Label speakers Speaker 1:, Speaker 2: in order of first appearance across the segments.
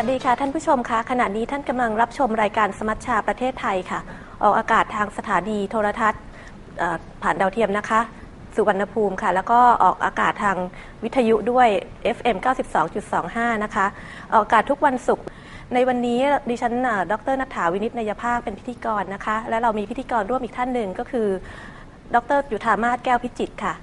Speaker 1: วัสดีค่ะท่านผู้ชมคะขณะนี้ท่านกำลังรับชมรายการสมัชชาประเทศไทยค่ะ ออกอากาศทางสถานีโทรทัศน์ผ่านดาวเทียมนะคะ สุวรรณภูมิค่ะ แล้วก็ออกอากาศทางวิทยุด้วย FM 92.25 นะคะ ออกอากาศทุกวันศุกร์ในวันนี้ดิฉันเอ่อดรนัฐาวินิตนยภาคเป็นพิธีกรนะคะ และเรามีพิธีกรร่วมอีกท่านหนึ่งก็คือ ดรยุทธามาศแก้วพิจิตค่ะ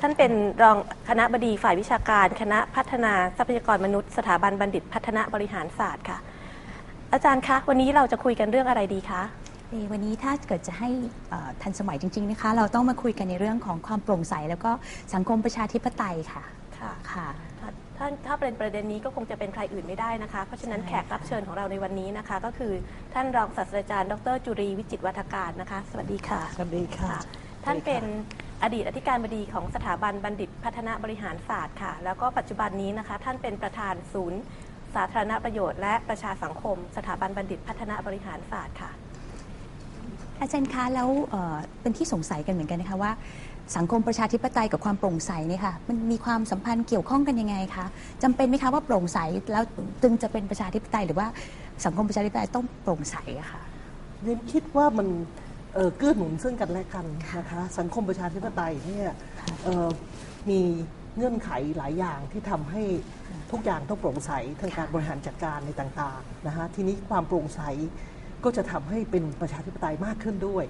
Speaker 1: ท่านเป็นรองคณะบดีฝ่ายวิชาการ คณะพัฒนาทรัพยากรมนุษย์ สถาบันบัณฑิตพัฒนาบริหารศาสตร์ค่ะ อาจารย์คะ วันนี้เราจะคุยกันเรื่องอะไรดีคะ
Speaker 2: เอ่อวันนี้ถ้าเกิดจะให้เอ่อทันสมัยจริง ๆนะคะ เราต้องมาคุยกันในเรื่องของความโปร่งใส แล้วก็สังคมประชาธิปไตยค่ะ
Speaker 1: ค่ะ
Speaker 2: ค่ะ
Speaker 1: ถ้าถ้าเป็นประเด็นนี้ก็คงจะเป็นใครอื่นไม่ได้นะคะ เพราะฉะนั้น
Speaker 2: ใช่
Speaker 1: แขกรับเชิญของเราในวันนี้นะคะ ก็คือท่านรองศาสตราจารย์ ดร จุรีวิจิตรวัฒการนะคะ สวัสดีค่ะ
Speaker 3: สวัสดีค่ะ
Speaker 1: ท่านเป็น อดีตอธิการบดีของสถาบันบัณฑิตพัฒนาบริหารศาสตร์ค่ะ แล้วก็ปัจจุบันนี้นะคะ ท่านเป็นประธานศูนย์ สาธารณประโยชน์ และประชาสังคม สถาบันบัณฑิตพัฒนาบริหารศาสตร์ค่ะ
Speaker 2: อาจารย์คะแล้วเอ่อเป็นที่สงสัยกันเหมือนกันนะคะว่า สังคมประชาธิปไตยกับความโปร่งใสเนี่ยค่ะมันมีความสัมพันธ์เกี่ยวข้องกันยังไงคะจำเป็นไหมคะว่าโปร่งใสแล้วจึงจะเป็นประชาธิปไตยหรือว่าสังคมประชาธิปไตยต้องโปร่งใสอะค่ะ
Speaker 3: เรียนคิดว่ามัน เอ่อเกื้อหนุนซึ่งกันและกันนะคะสังคมประชาธิปไตยเนี่ยเอ่อมีเงื่อนไขหลายอย่างที่ทำให้ทุกอย่างต้องโปร่งใสทางการบริหารจัดการในต่างๆนะคะทีนี้ความโปร่งใสก็จะทำให้เป็นประชาธิปไตยมากขึ้นด้วย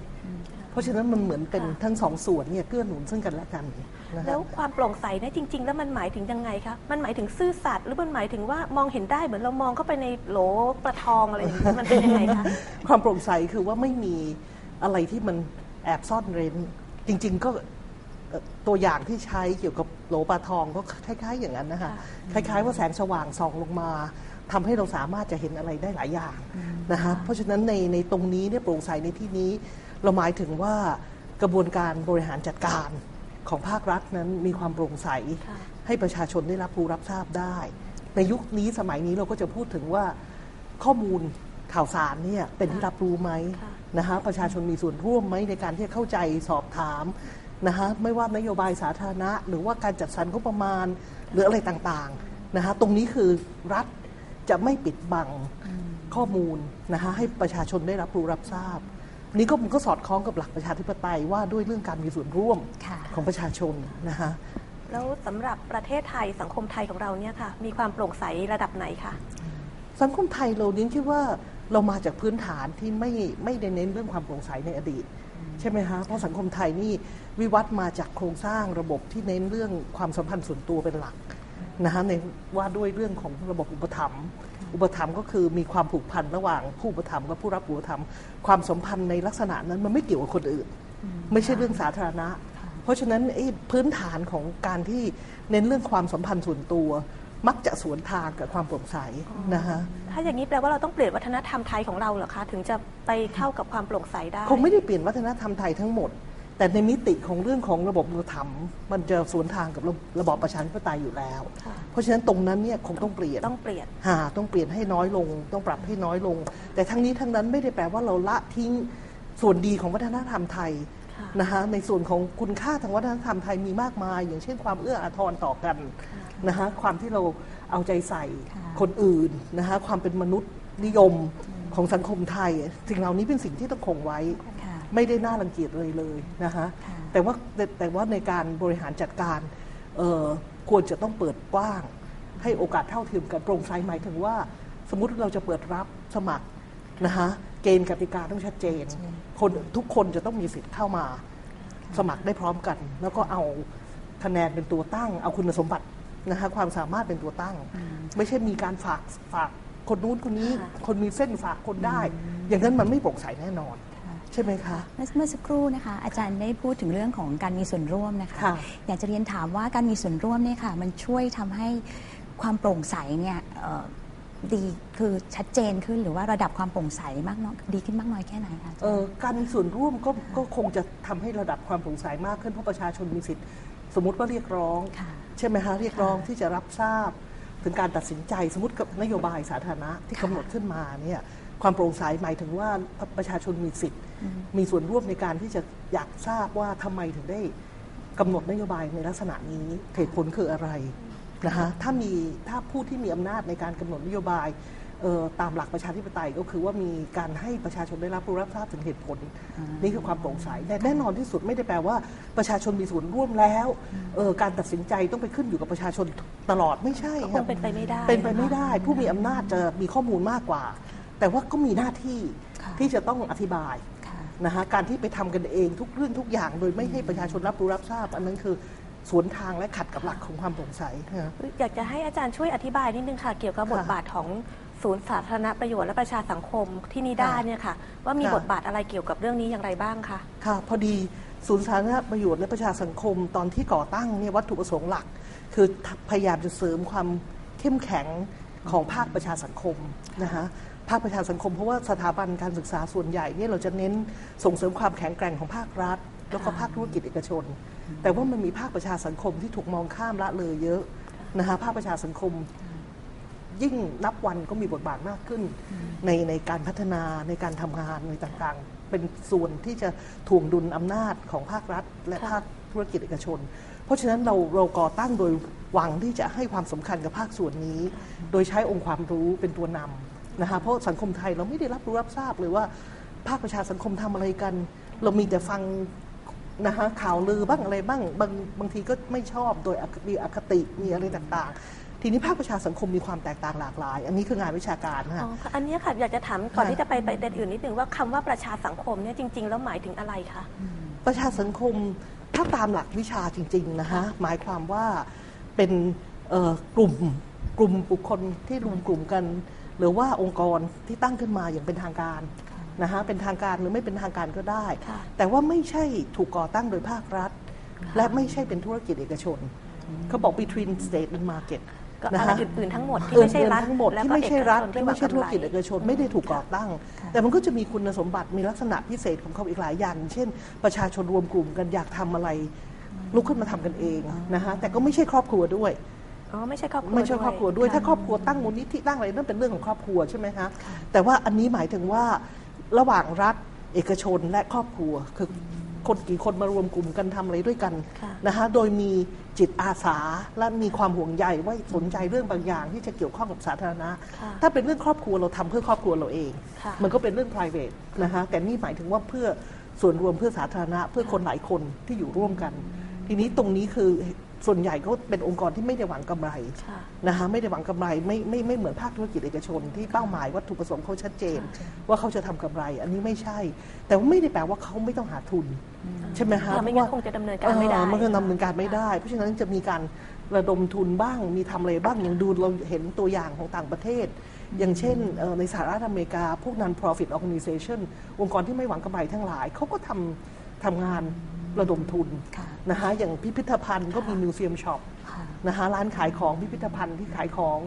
Speaker 3: เพราะฉะนั้นมันเหมือนเป็น
Speaker 1: ค่ะ
Speaker 3: ทั้งสองส่วนเนี่ยเกื้อหนุนซึ่งกันและกันนะคะ
Speaker 1: แล้วความโปร่งใสเนี่ยจริง ๆ แล้วมันหมายถึงยังไงคะมันหมายถึงซื่อสัตย์หรือมันหมายถึงว่ามองเห็นได้เหมือนเรามองเข้าไปในโหลปลาทองอะไรอย่างนี้มันเป็นยังไงคะ
Speaker 3: ความโปร่งใสคือว่าไม่มี อะไรที่มันแอบซ่อนเร้น จริง ๆ ก็เอ่อตัวอย่างที่ใช้เกี่ยวกับโหลปลาทองก็คล้ายๆ อย่างนั้นนะคะคล้าย ๆ ว่าแสงสว่างส่องลงมาทำให้เราสามารถจะเห็นอะไรได้หลายอย่างนะคะเพราะฉะนั้นในในตรงนี้เนี่ยโปร่งใสในที่นี้ เราหมายถึงว่ากระบวนการบริหารจัดการของภาครัฐนั้นมีความโปร่งใส
Speaker 1: ค่ะ
Speaker 3: ให้ประชาชนได้รับรู้รับทราบได้ ในยุคนี้สมัยนี้เราก็จะพูดถึงว่าข้อมูลข่าวสารเนี่ยเป็นที่รับรู้ไหม
Speaker 1: ค่ะ
Speaker 3: นะคะประชาชนมีส่วนร่วมไหมในการที่จะเข้าใจสอบถามนะคะไม่ว่านโยบายสาธารณะ หรือว่าการจัดสรรงบประมาณหรืออะไรต่างๆนะคะตรงนี้คือรัฐจะไม่ปิดบังข้อมูลนะคะให้ประชาชนได้รับรู้รับทราบ นี่ก็มันก็สอดคล้องกับหลักประชาธิปไตยว่าด้วยเรื่องการมีส่วนร่วม
Speaker 2: ค่ะ
Speaker 3: ของประชาชนนะคะ
Speaker 1: แล้วสำหรับประเทศไทยสังคมไทยของเราเนี่ยค่ะมีความโปร่งใสระดับไหนคะ
Speaker 3: สังคมไทยเราเน้นคิดว่า เรามาจากพื้นฐานที่ไม่ไม่ได้เน้นเรื่องความโปร่งใสในอดีต ใช่ไหมฮะเพราะสังคมไทยนี่วิวัฒน์มาจากโครงสร้างระบบที่เน้นเรื่องความสัมพันธ์ส่วนตัวเป็นหลักนะฮะในว่าด้วยเรื่องของระบบอุปถัมภ์อุปถัมภ์ก็คือมีความผูกพันระหว่างผู้อุปถัมภ์กับผู้รับอุปถัมภ์ความสัมพันธ์ในลักษณะนั้นมันไม่เกี่ยวกับคนอื่น ไม่ใช่เรื่องสาธารณะ เพราะฉะนั้นไอ้พื้นฐานของการที่เน้นเรื่องความสัมพันธ์ส่วนตัว มักจะสวนทางกับความโปร่งใสนะฮะ
Speaker 1: ถ้าอย่างนี้แปลว่าเราต้องเปลี่ยนวัฒนธรรมไทยของเราเหรอคะ ถึงจะไปเข้ากับความโปร่งใสได้
Speaker 3: คงไม่ได้เปลี่ยนวัฒนธรรมไทยทั้งหมด แต่ในมิติของเรื่องของระบบอุปถัมภ์มันจะสวนทางกับระระบอบประชาธิปไตยอยู่แล้ว
Speaker 1: ค่ะ
Speaker 3: เพราะฉะนั้นตรงนั้นเนี่ยคงต้องเปลี่ยน
Speaker 1: ต้องเปลี่ยน
Speaker 3: หาต้องเปลี่ยนให้น้อยลง ต้องปรับให้น้อยลง แต่ทั้งนี้ทั้งนั้นไม่ได้แปลว่าเราละทิ้งส่วนดีของวัฒนธรรมไทย
Speaker 1: ค่ะ
Speaker 3: นะคะในส่วนของคุณค่าทางวัฒนธรรมไทยมีมากมาย อย่างเช่นความเอื้ออาทรต่อกันนะคะความที่เราเอาใจใส่
Speaker 2: ค่ะ
Speaker 3: คนอื่นนะคะความเป็นมนุษย์นิยมของสังคมไทย สิ่งเหล่านี้เป็นสิ่งที่ต้องคงไว้
Speaker 2: ค่ะ
Speaker 3: ไม่ได้น่ารังเกียจเลยเลยนะคะ
Speaker 2: ค่ะ
Speaker 3: แต่ว่าแต่แต่ว่าในการบริหารจัดการเอ่อควรจะต้องเปิดกว้าง ให้โอกาสเท่าเทียมกันโปร่งใสหมายถึงว่า สมมุติเราจะเปิดรับสมัครนะคะ เกณฑ์กติกาต้องชัดเจน คนทุกคนจะต้องมีสิทธิ์เข้ามา สมัครได้พร้อมกัน แล้วก็เอาคะแนนเป็นตัวตั้ง เอาคุณสมบัตินะคะความสามารถเป็นตัวตั้ง ไม่ใช่มีการฝากฝากคนนู้นคนนี้
Speaker 1: ค่ะ
Speaker 3: คนมีเส้นฝากคนได้ อย่างนั้นมันไม่โปร่งใสแน่นอนใช่ไหมคะ
Speaker 2: เมื่อเมื่อสักครู่นะคะ อาจารย์ได้พูดถึงเรื่องของการมีส่วนร่วมนะคะ
Speaker 3: ค่ะ
Speaker 2: อยากจะเรียนถามว่าการมีส่วนร่วมเนี่ยค่ะ มันช่วยทำให้ความโปร่งใสเนี่ยเอ่อ ดีคือชัดเจนขึ้นหรือว่าระดับความโปร่งใสมากน้อยดีขึ้นมากน้อยแค่ไหนคะอาจารย์
Speaker 3: เอ่อการมีส่วนร่วมก็ก็คงจะทำให้ระดับความโปร่งใสมากขึ้นเพราะประชาชนมีสิทธิ์สมมติว่าเรียกร้อง
Speaker 2: ค่ะ
Speaker 3: ใช่ไหมคะเรียกร้องที่จะรับทราบ ถึงการตัดสินใจสมมติกับนโยบายสาธารณะที่กำหนดขึ้นมาเนี่ยความโปร่งใสหมายถึงว่าประชาชนมีสิทธิ์ มีส่วนร่วมในการที่จะอยากทราบว่าทำไมถึงได้กำหนดนโยบายในลักษณะนี้เหตุผลคืออะไร นะฮะถ้ามีถ้าผู้ที่มีอำนาจในการกำหนดนโยบายเอ่อตามหลักประชาธิปไตยก็คือว่ามีการให้ประชาชนได้รับรู้รับทราบถึงเหตุผล นี่คือความโปร่งใสแต่แน่นอนที่สุดไม่ได้แปลว่าประชาชนมีส่วนร่วมแล้วเอ่อการตัดสินใจต้องไปขึ้นอยู่กับประชาชนตลอดไม่ใช่
Speaker 1: ก็ค
Speaker 3: ครั
Speaker 1: ง
Speaker 3: บ
Speaker 1: เป็นไปไม่ได้
Speaker 3: เป็นไปไม่ได้ ผู้มีอำนาจจะมีข้อมูลมากกว่า แต่ว่าก็มีหน้าที่
Speaker 2: ค่ะ
Speaker 3: ที่จะต้องอธิบาย
Speaker 2: ค่ะ
Speaker 3: นะฮะการที่ไปทำกันเองทุกเรื่องทุกอย่างโดยไม่ให้ประชาชนรับรู้รับทราบ อันนั้นคือ สวนทางและขัดกับหลักของความโปร่งใสนะฮะ
Speaker 1: อยากจะให้อาจารย์ช่วยอธิบายนิดนึงค่ะ เกี่ยวกับ
Speaker 3: ค่ะ
Speaker 1: บทบาทของศูนย์สาธารณประโยชน์และประชาสังคมที่นิด้า
Speaker 3: ค่ะ
Speaker 1: เนี่ยค่ะ ว่ามี
Speaker 3: ค่ะ
Speaker 1: บทบาทอะไรเกี่ยวกับเรื่องนี้อย่างไรบ้างคะ
Speaker 3: ค่ะพอดีศูนย์สาธารณประโยชน์และประชาสังคมตอนที่ก่อตั้งเนี่ยวัตถุประสงค์หลัก คือพยายามจะเสริมความเข้มแข็งของภาคประชาสังคมนะคะภาคประชาสังคมเพราะว่าสถาบันการศึกษาส่วนใหญ่เนี่ยเราจะเน้นส่งเสริมความแข็งแกร่งของภาครัฐ แล้วก็ภาคธุรกิจเอกชน แต่ว่ามันมีภาคประชาสังคมที่ถูกมองข้ามละเลยเยอะนะคะภาคประชาสังคมยิ่งนับวันก็มีบทบาทมากขึ้น ในในการพัฒนาในการทำงานในต่างๆ เป็นส่วนที่จะถ่วงดุลอำนาจของภาครัฐ และภาคธุรกิจเอกชน เพราะฉะนั้นเราเราก่อตั้งโดยหวังที่จะให้ความสำคัญกับภาคส่วนนี้ โดยใช้องค์ความรู้เป็นตัวนำนะคะเพราะสังคมไทยเราไม่ได้รับรู้รับทราบเลยว่าภาคประชาสังคมทำอะไรกัน เรามีแต่ฟัง นะคะข่าวลือบ้างอะไรบ้างบางบางทีก็ไม่ชอบโดยอคมีอคติมีอะไรต่างๆ ทีนี้ภาคประชาสังคมมีความแตกต่างหลากหลาย อันนี้คืองานวิชาการนะ
Speaker 1: อ๋
Speaker 3: คะ
Speaker 1: อค่ะอันเนี้ยค่ะอยากจะถามก่อน
Speaker 3: ค่ะ
Speaker 1: ที่จะไปประเด็นอื่นนิดนึงว่าคำว่าประชาสังคมเนี่ยจริง ๆ แล้วหมายถึงอะไรคะ
Speaker 3: ประชาสังคมถ้าตามหลักวิชาจริง ๆ นะคะหมายความว่าเป็นเอ่อกลุ่มกลุ่มบุคคลที่รวมกลุ่มกัน หรือว่าองค์กรที่ตั้งขึ้นมาอย่างเป็นทางการ นะคะเป็นทางการหรือไม่เป็นทางการก็ได้
Speaker 1: ค่ะ
Speaker 3: แต่ว่าไม่ใช่ถูกก่อตั้งโดยภาครัฐและไม่ใช่เป็นธุรกิจเอกชน เขาบอก between state and market
Speaker 1: ก็
Speaker 3: นะ
Speaker 1: อะไร
Speaker 3: คะ
Speaker 1: อื่นๆทั้งหมดที่ไม่ใช่รัฐ
Speaker 3: อื่นๆทั้งหมด
Speaker 1: แล้ว
Speaker 3: ที่
Speaker 1: ก็
Speaker 3: ไม่ใช่รัฐ
Speaker 1: เอกชน
Speaker 3: ที่ไม่ใช่ธุรกิจ
Speaker 1: หวั
Speaker 3: เองกำ
Speaker 1: ไร
Speaker 3: ชนไม่ได้ถูกก่อตั้ง
Speaker 2: ค่ะ
Speaker 3: แต่มันก็จะมีคุณสมบัติมีลักษณะพิเศษของเขาอีกหลายอย่าง เช่น ประชาชนรวมกลุ่มกันอยากทำอะไร ลุกขึ้นมาทำกันเองนะคะแต่ก็ไม่ใช่ครอบครัวด้วย
Speaker 1: อ๋อไม่ใช่ครอบครัว
Speaker 3: ไม่ใช่ครอบครัวด้วยะถ้าครอบครัวตั้งมูลนิธิตั้งอะไรนั่นเป็นเรื่องของครอบครัวใช่ไหมคะแต่ว่าอันนี้หมายถึงว่า ระหว่างรัฐ เอกชนและครอบครัว คือคนกี่คนมารวมกลุ่มกันทำอะไรด้วยกัน
Speaker 1: ค่ะ
Speaker 3: นะคะโดยมีจิตอาสาและมีความห่วงใยว่าสนใจเรื่องบางอย่างที่จะเกี่ยวข้องกับสาธารณะ
Speaker 1: ค่ะ
Speaker 3: ถ้าเป็นเรื่องครอบครัวเราทำเพื่อครอบครัวเราเอง
Speaker 1: ค่ะ
Speaker 3: มันก็เป็นเรื่อง private นะคะแต่นี่หมายถึงว่าเพื่อส่วนรวมเพื่อสาธารณะ เพื่อคนหลายคนที่อยู่ร่วมกัน ทีนี้ตรงนี้คือ ส่วนใหญ่ก็เป็นองค์กรที่ไม่ได้หวังกำไร
Speaker 1: ค่ะ
Speaker 3: นะคะไม่ได้หวังกำไรไม่ไม่ไม่เหมือนภาคธุรกิจเอกชน ที่เป้าหมายวัตถุประสงค์เขาชัดเจน ว่าเขาจะทำกำไร อันนี้ไม่ใช่ แต่ว่าไม่ได้แปลว่าเขาไม่ต้องหาทุน ใช่ไหมฮะ
Speaker 1: เราไม่งั้นคงจะดำเนินการไม่ได้
Speaker 3: เออมันก็ดำเนินการไม่ได้ เพราะฉะนั้นจะมีการระดมทุนบ้างมีทำอะไรบ้างอย่างดูเราเห็นตัวอย่างของต่างประเทศ อย่างเช่นเอ่อในสหรัฐอเมริกา พวก non-profit organization องค์กรที่ไม่หวังกำไรทั้งหลายเขาก็ทำทำงาน ระดมทุน
Speaker 2: ค่ะ
Speaker 3: นะคะอย่างพิพิธภัณฑ์ก็มีมิวเซียมช็อป
Speaker 2: ค่ะ
Speaker 3: นะคะร้านขายของพิพิธภัณฑ์ที่ขายของ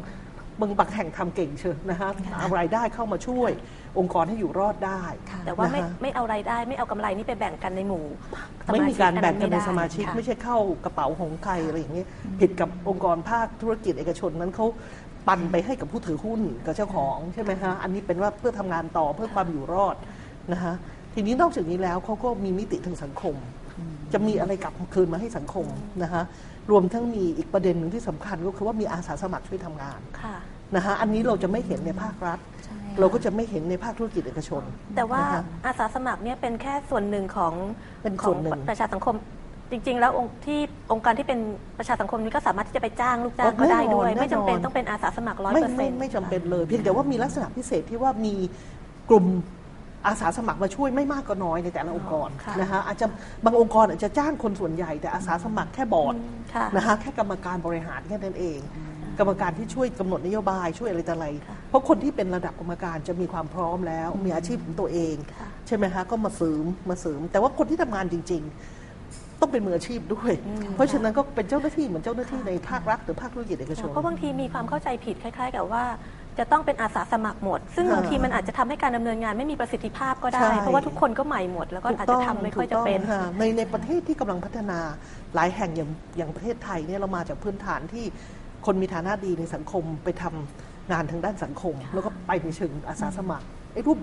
Speaker 3: บางบางแห่งทำเก่งเชียวนะคะเอารายได้เข้ามาช่วยองค์กรให้อยู่รอดได้
Speaker 2: ค่ะ
Speaker 1: แต่ว่าไม่
Speaker 3: นะคะ
Speaker 1: ไม่เอารายได้ไม่เอากำไรนี่ไปแบ่งกันในหมู่ส
Speaker 3: ไม่มีการแบ่งกันใน
Speaker 1: อั
Speaker 3: สมาชิก
Speaker 1: ค่ะ
Speaker 3: ไม่ใช่เข้ากระเป๋าของใครอะไรอย่างเงี้ยผิดกับองค์กรภาคธุรกิจเอกชนนั้นเขาปันไปให้กับผู้ถือหุ้นกับเจ้าของใช่ไหมคะอันนี้เป็นว่าเพื่อทำงานต่อเพื่อความอยู่รอดนะคะทีนี้นอกจากนี้แล้วเขาก็มีมิติทางสังคม จะมีอะไรกลับคืนมาให้สังคมนะคะรวมทั้งมีอีกประเด็นหนึ่งที่สำคัญก็คือว่ามีอาสาสมัครช่วยทำงาน
Speaker 1: ค่ะ
Speaker 3: นะคะอันนี้เราจะไม่เห็นในภาครัฐ
Speaker 2: ใช่
Speaker 3: เราก็จะไม่เห็นในภาคธุรกิจเอกชน
Speaker 1: แต่ว่า
Speaker 3: นะคะ
Speaker 1: อาสาสมัครเนี่ยเป็นแค่ส่วนหนึ่งของ
Speaker 3: เป็น
Speaker 1: ข
Speaker 3: ส่
Speaker 1: อ
Speaker 3: ว
Speaker 1: ง
Speaker 3: นหนึ่ง
Speaker 1: ประชาสังคมจริง ๆ แล้วองค์ที่องค์การที่เป็นประชาสังคมนี้ก็สามารถที่จะไปจ้างลูกจ้างก็ได้ด้วย ไม่จำเป็นต้องเป็นอาสาสมัครร้อย
Speaker 3: ไม่
Speaker 1: เปอร์เซ็
Speaker 3: ไม่
Speaker 1: นต์
Speaker 3: ไม่จำเป็นเลย เพียงแต่ว่ามีลักษณะพิเศษที่ว่ามีกลุ่ม อาสาสมัครมาช่วยไม่มากก็น้อยในแต่ละองค์กร
Speaker 1: ค่ะ
Speaker 3: นะคะอาจจะบางองค์กรอาจจะจ้างคนส่วนใหญ่ แต่อาสาสมัครแค่บอร์ด
Speaker 1: ค่ะ
Speaker 3: นะคะแค่กรรมการบริหารแค่นั้นเอง กรรมการที่ช่วยกำหนดนโยบายช่วยอะไรต่ออะไร
Speaker 1: ค่ะ
Speaker 3: เพราะคนที่เป็นระดับกรรมการจะมีความพร้อมแล้ว มีอาชีพของตัวเอง
Speaker 1: ค่ะ
Speaker 3: ใช่ไหมคะก็มาเสริมมาเสริม แต่ว่าคนที่ทำงานจริง ๆ ต้องเป็นมืออาชีพด้วย เพราะฉะนั้นก็เป็นเจ้าหน้าที่เหมือนเจ้าหน้าที่ในภาครัฐหรือภาคธุรกิจเอกชน
Speaker 1: เพราะบางทีมีความเข้าใจผิดคล้าย ๆ กับว่า จะต้องเป็นอาสาสมัครหมด ซึ่ง
Speaker 3: ค่ะ
Speaker 1: บางทีมันอาจจะทำให้การดำเนินงานไม่มีประสิทธิภาพก็ได้
Speaker 3: ใช่
Speaker 1: เพราะว่าทุกคนก็ใหม่หมด แล้วก็อาจจะทำไม่ค่อยจะเป็น
Speaker 3: ถูกต้องค่ะในในประเทศที่กำลังพัฒนาหลายแห่งอย่างอย่างประเทศไทยเนี่ยเรามาจากพื้นฐานที่คนมีฐานะดีในสังคมไปทำงานทางด้านสังคม แล้วก็ไปในเชิงอาสาสมัครไอ้รูป